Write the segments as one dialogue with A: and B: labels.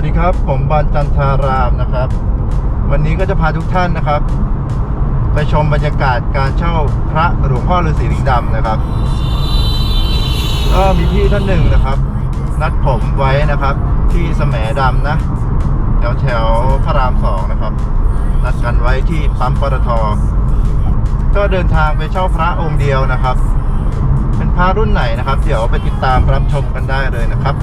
A: วัสดีครับ ผมบอลจันทารามนะครับ วันนี้ก็จะพาทุกท่านนะครับ ไปชมบรรยากาศการเช่าพระหลวงพ่อฤาษีลิงดำนะครับก็มีพี่ท่านหนึ่งนะครับ นัดผมไว้นะครับ ที่แสมดำนะแถวแถวพระรามสองนะครับ นัดกันไว้ที่ปั๊มปตทก็เดินทางไปเช่าพระองค์เดียวนะครับ เป็นพระรุ่นไหนนะครับ เดี๋ยวไปติดตามรับชมกันได้เลยนะครับ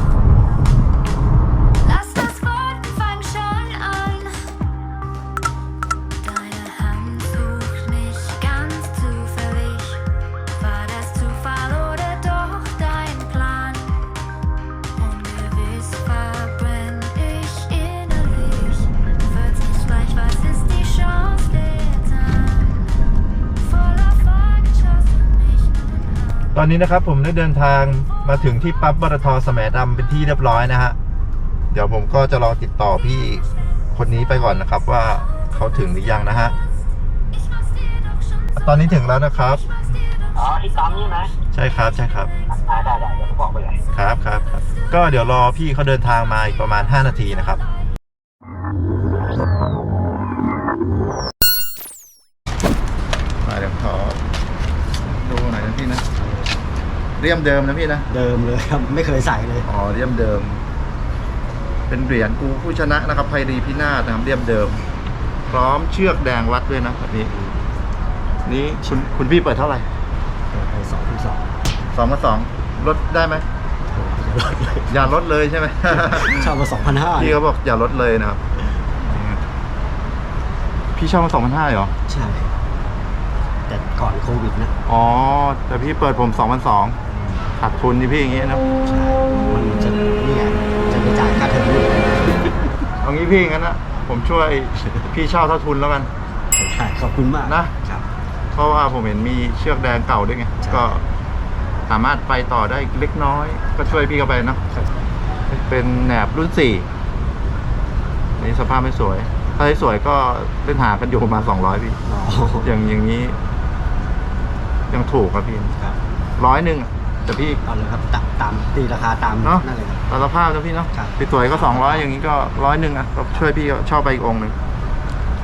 A: อนนี้นะครับผมได้เดินทางมาถึงที่ปั๊มปตทสแหมดำเป็นที่เรียบร้อยนะฮะ เดี๋ยวผมก็จะลองติดต่อพี่คนนี้ไปก่อนนะครับว่าเขาถึงหรือยังนะฮะ
B: Ich mach's dir doch schon
A: ตอนนี้ถึงแล้วนะครับ
C: อ๋อที่ปั๊มใช่ไหม
A: ใช่ครับใช่ครับ
C: ได้ได้ได้เดี๋ยวผมบอกไปเลย
A: ครับครับครับ ก็เดี๋ยวรอพี่เขาเดินทางมาอีกประมาณ 5 นาทีนะครับ เรียมเดิมนะพี่นะ
D: เดิมเลยครับ ไม่เคยใส่เลย
A: อ๋อเรียมเดิม เป็นเหรียญกูผู้ชนะนะครับไพรีพินาศนะครับเรียมเดิม พร้อมเชือกแดงวัดด้วยนะแบบนี้ นี่คุณคุณพี่เปิดเท่าไหร่
D: ไปสองที่สอง
A: สองกับสองลดได้ไหมอย่าลดเลยใช่ไหม
D: เช่ามาสองพันห้า
A: พี่เขาบอกอย่าลดเลยนะครับ พี่เช่ามาสองพันห้าเหรอ
D: ใช่แต่ก่อน โควิดนะ
A: อ๋อ แต่พี่เปิดผมสองพันสองขาดทุนนี่พี่อย่างงี้นะ
D: ใช่มันจะเนี่ยจะไปจ่ายค่าเทอมลูก
A: เอางี้พี่งั้นนะผมช่วยพี่เช่าเท่าทุนแล้วกัน
D: ใช่ขอบคุณมาก
A: นะ
D: ครับ
A: เพราะว่าผมเห็นมีเชือกแดงเก่าด้วยไง
D: ใช่
A: ก็สามารถไปต่อได้เล็กน้อย ก็ช่วยพี่เข้าไปเนอะเป็นแหนบรุ่นสี่นี่สภาพไม่สวย ถ้าให้สวยก็เล่นหากันอยู่ประมาณสองร้อยพี่
D: อ๋อ
A: อย่างอย่างนี้ ยังถูกครับพี่
D: ครับ
A: ร้อยหนึ่งอะแต่พี่
D: เอาเลยครับตามตามตีราคาตาม
A: เนาะ
D: นั่นเลยครับ
A: ตามสภาพนะพี่เนาะ
D: ครับ
A: พี่สวยก็สองร้อยอย่างนี้ก็ร้อยหนึ่งอะก็ช่วยพี่ก็ชอบไปอีกองค์หนึ่ง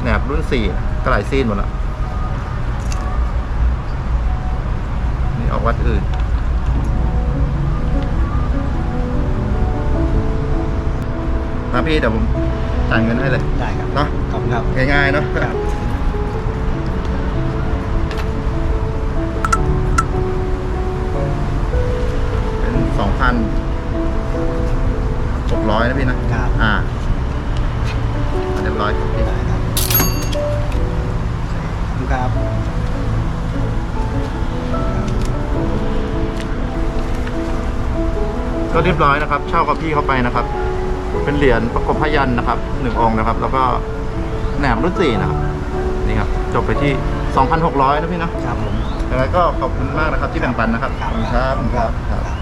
A: แหนบรุ่นสี่ก็หลายซีนหมดละนี่ออกวัดอื่น นะพี่เดี๋ยวผมจ่ายเงินให้เลย
D: ได้ครับ
A: เนาะ
D: ขอบคุณครับ
A: ง่ายๆเนาะ
D: ครับ
A: สองพันหกร้อยนะพี่นะ
D: ครับ
A: อ่าเรียบร้อยครับพี่
D: ได้ครับขอบคุณครับ
A: ก็เรียบร้อยนะครับ เช่ากับพี่เข้าไปนะครับ เป็นเหรียญประกบพยันนะครับหนึ่งองค์นะครับ แล้วก็แหนมรุ่นสี่นะครับ นี่ครับ จบไปที่ 2,600นะพี่นะ
D: ครับผม
A: ยังไงก็ขอบคุณมากนะครับที่แบ่งปันนะครับ
D: ครับ
A: ครับครับครับ